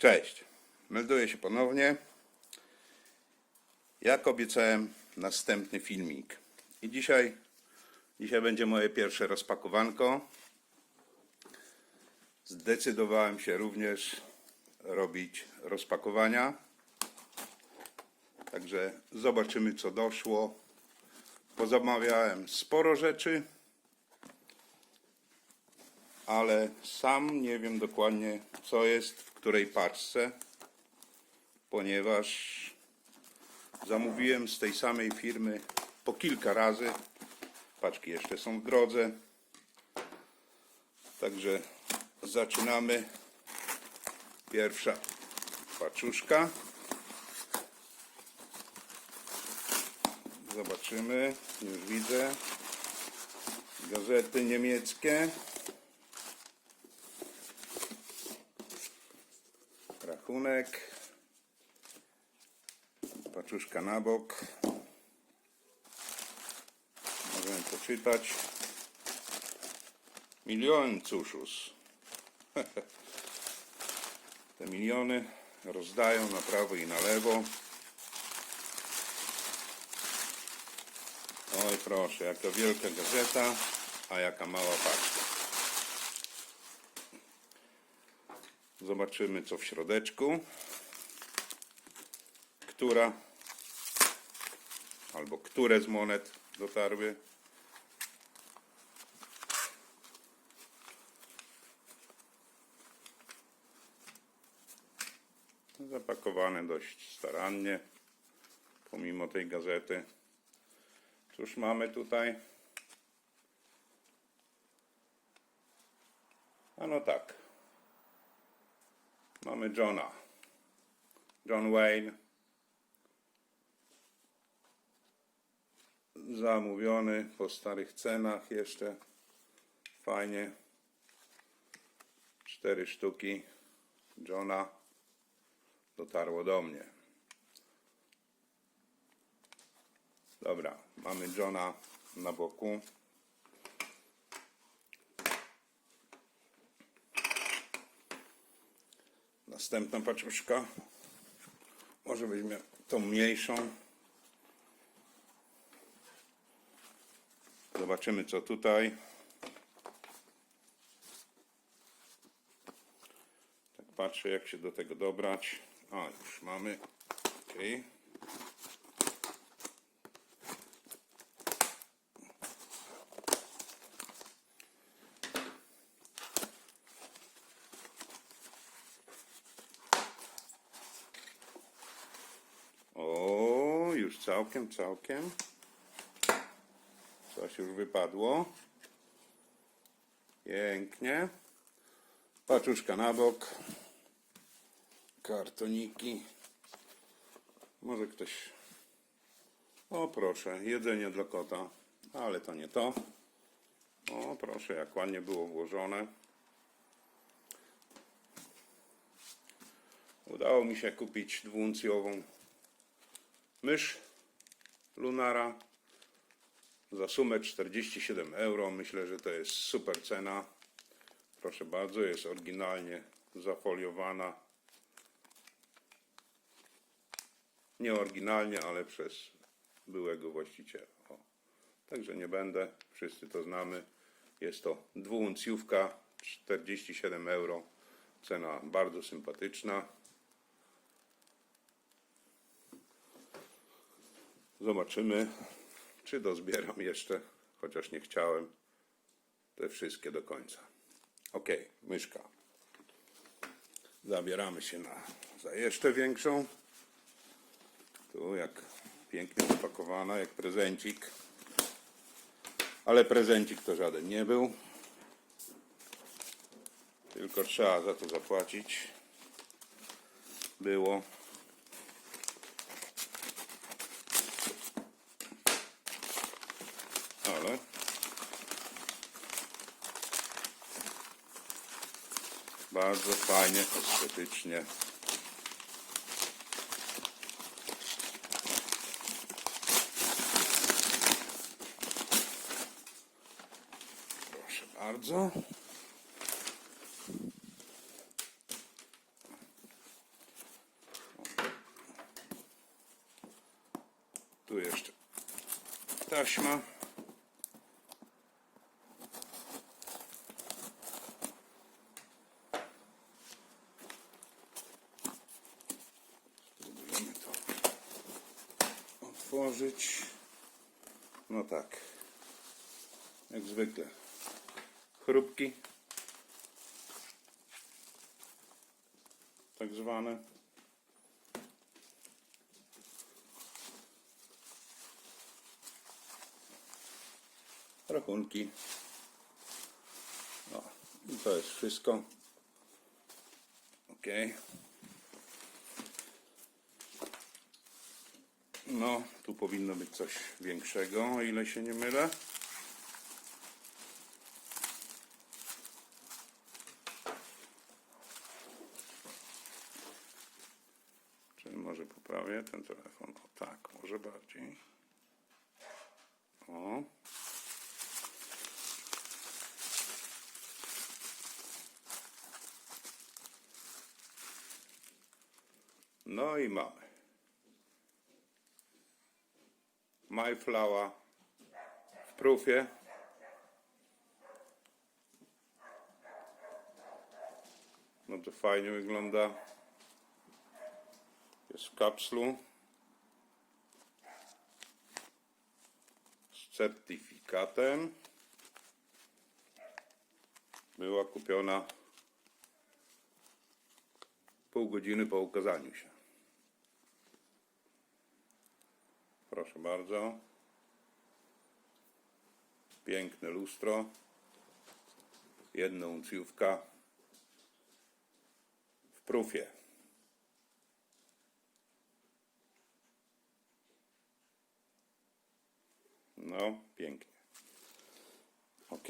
Cześć, melduję się ponownie. Jak obiecałem, następny filmik. I dzisiaj, dzisiaj będzie moje pierwsze rozpakowanko. Zdecydowałem się również robić rozpakowania. Także zobaczymy, co doszło. Pozamawiałem sporo rzeczy, ale sam nie wiem dokładnie, co jest w której paczce, ponieważ zamówiłem z tej samej firmy po kilka razy. Paczki jeszcze są w drodze. Także zaczynamy. Pierwsza paczuszka. Zobaczymy. Już widzę. Gazety niemieckie. Rachunek. Paczuszka na bok. Możemy poczytać. Milion cuszus. Te miliony rozdają na prawo i na lewo. Oj proszę, jaka wielka gazeta, a jaka mała paczka. Zobaczymy co w środeczku. Która albo które z monet dotarły. Zapakowane dość starannie, pomimo tej gazety. Cóż mamy tutaj? A no tak. Mamy Johna. John Wayne. Zamówiony po starych cenach jeszcze. Fajnie. Cztery sztuki Johna dotarło do mnie. Dobra, mamy Johna na boku. Następna paczuszka. Może weźmie tą mniejszą. Zobaczymy co tutaj. Tak patrzę jak się do tego dobrać. A, już mamy. Okej. O, już całkiem, całkiem. Coś już wypadło. Pięknie. Paczuszka na bok. Kartoniki. Może ktoś. O, proszę, jedzenie dla kota. Ale to nie to. O, proszę, jak ładnie było włożone. Udało mi się kupić dwuuncjową mysz Lunara za sumę 47 euro. Myślę, że to jest super cena. Proszę bardzo, jest oryginalnie zafoliowana. Nie oryginalnie, ale przez byłego właściciela. O. Także nie będę, wszyscy to znamy. Jest to dwuuncjówka, 47 euro. Cena bardzo sympatyczna. Zobaczymy, czy dozbieram jeszcze, chociaż nie chciałem, te wszystkie do końca. Ok, myszka. Zabieramy się na, za jeszcze większą. Tu jak pięknie zapakowana, jak prezencik. Ale prezencik to żaden nie był. Tylko trzeba za to zapłacić. Było. metale. Bardzo fajnie, estetycznie. Proszę bardzo. Tu jeszcze taśma. Otworzyć. No tak. Jak zwykle. Chrupki. Tak zwane. rachunki. No, i to jest wszystko. Ok. No, tu powinno być coś większego, o ile się nie mylę. Czy może poprawię ten telefon? O tak, może bardziej. O. No i mamy. My Flower w prufie. No to fajnie wygląda. Jest w kapslu. Z certyfikatem. Była kupiona pół godziny po ukazaniu się. Proszę bardzo. Piękne lustro. Jedna uncjówka w prufie. No, pięknie. Ok.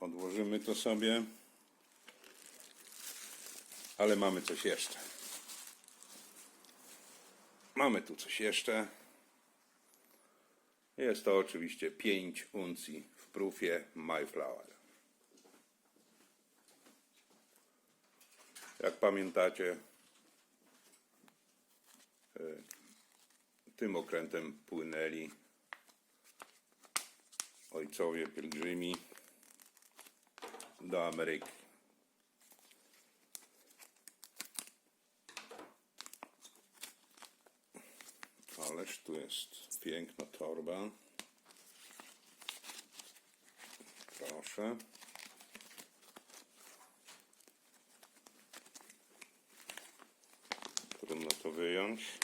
Odłożymy to sobie. Ale mamy coś jeszcze. Mamy tu coś jeszcze. Jest to oczywiście 5 uncji w prufie My Flower. Jak pamiętacie, e, tym okrętem płynęli ojcowie pielgrzymi do Ameryki. Ależ tu jest piękna torba. Proszę. Trudno to wyjąć.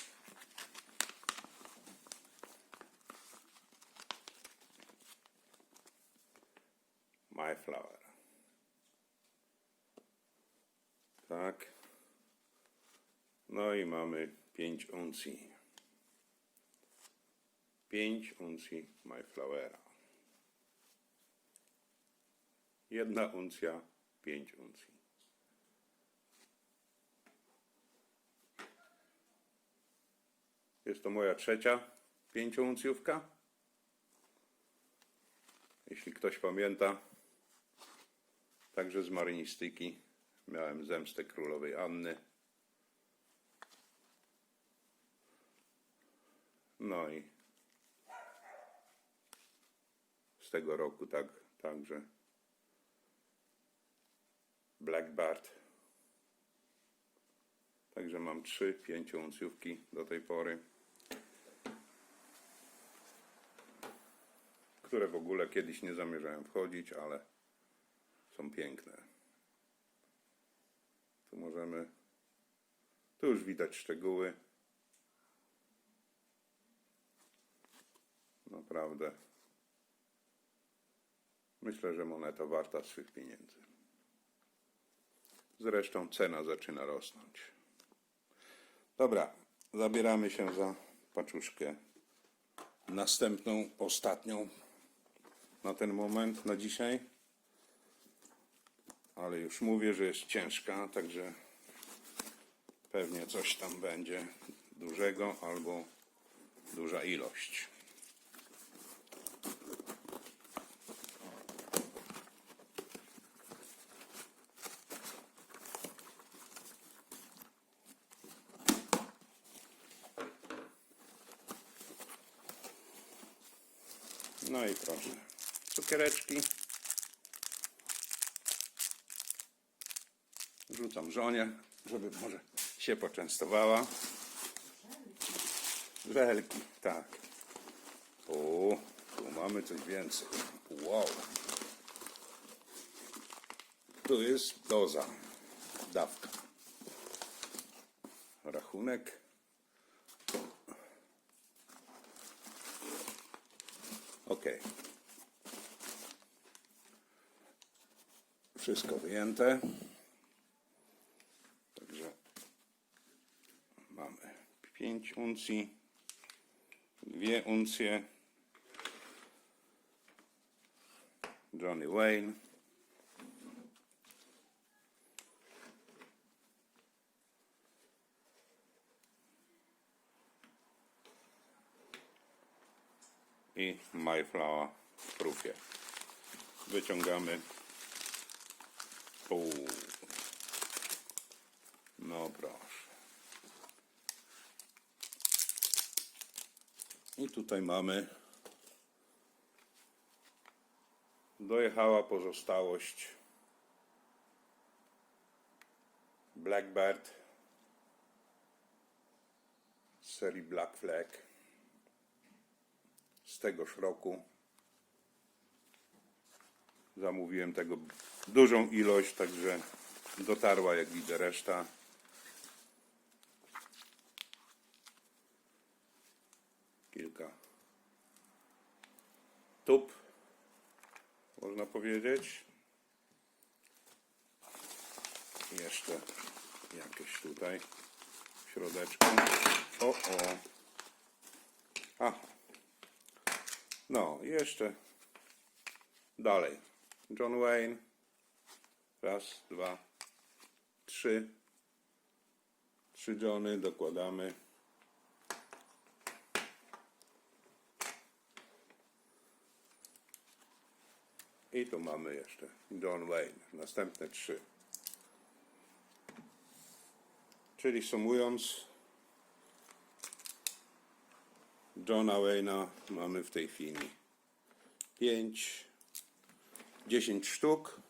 My flower. Tak. No i mamy 5 uncji. 5 uncji Mayflowera. Jedna uncja, 5 uncji. Jest to moja trzecia pięciouncjówka. Jeśli ktoś pamięta, także z marynistyki miałem zemstę królowej Anny. No i z tego roku tak, także Blackbird. Także mam trzy pięciouncjówki do tej pory, które w ogóle kiedyś nie zamierzałem wchodzić, ale są piękne. Tu możemy, tu już widać szczegóły. Naprawdę. Myślę, że moneta warta swych pieniędzy. Zresztą cena zaczyna rosnąć. Dobra, zabieramy się za paczuszkę. Następną, ostatnią na ten moment, na dzisiaj. Ale już mówię, że jest ciężka, także pewnie coś tam będzie dużego albo duża ilość. No i proszę. Cukiereczki. Rzucam żonie, żeby może się poczęstowała. Żelki, tak. O, tu mamy coś więcej. Wow. Tu jest doza, dawka. Rachunek. Ok. Wszystko wyjęte. Także mamy 5 uncji, 2 uncje. Johnny Wayne. I Mayflower w. Wyciągamy pół. No proszę. I tutaj mamy dojechała pozostałość Blackbird serii Black Flag z tegoż roku. Zamówiłem tego dużą ilość, także dotarła jak widzę reszta. Kilka tub, można powiedzieć. Jeszcze jakieś tutaj w środeczku. O, o. A, no, jeszcze dalej. John Wayne. Raz, dwa, trzy. Trzy Johny dokładamy. I tu mamy jeszcze John Wayne. Następne trzy. Czyli sumując, Johna Wayne'a mamy w tej chwili 5, 10 sztuk.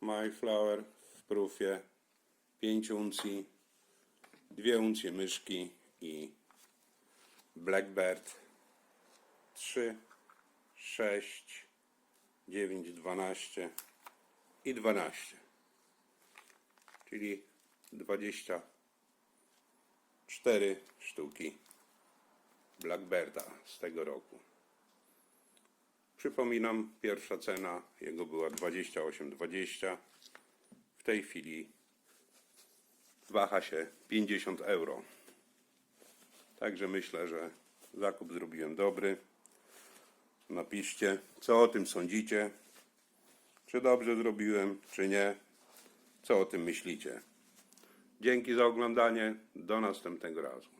Mayflower w prufie 5 uncji, 2 uncje myszki i Blackbird 3, 6, 9, 12 i 12. Czyli 20 cztery sztuki Blackbirda z tego roku. Przypominam, pierwsza cena jego była 28,20. W tej chwili waha się 50 euro. Także myślę, że zakup zrobiłem dobry. Napiszcie, co o tym sądzicie. Czy dobrze zrobiłem, czy nie. Co o tym myślicie. Dzięki za oglądanie. Do następnego razu.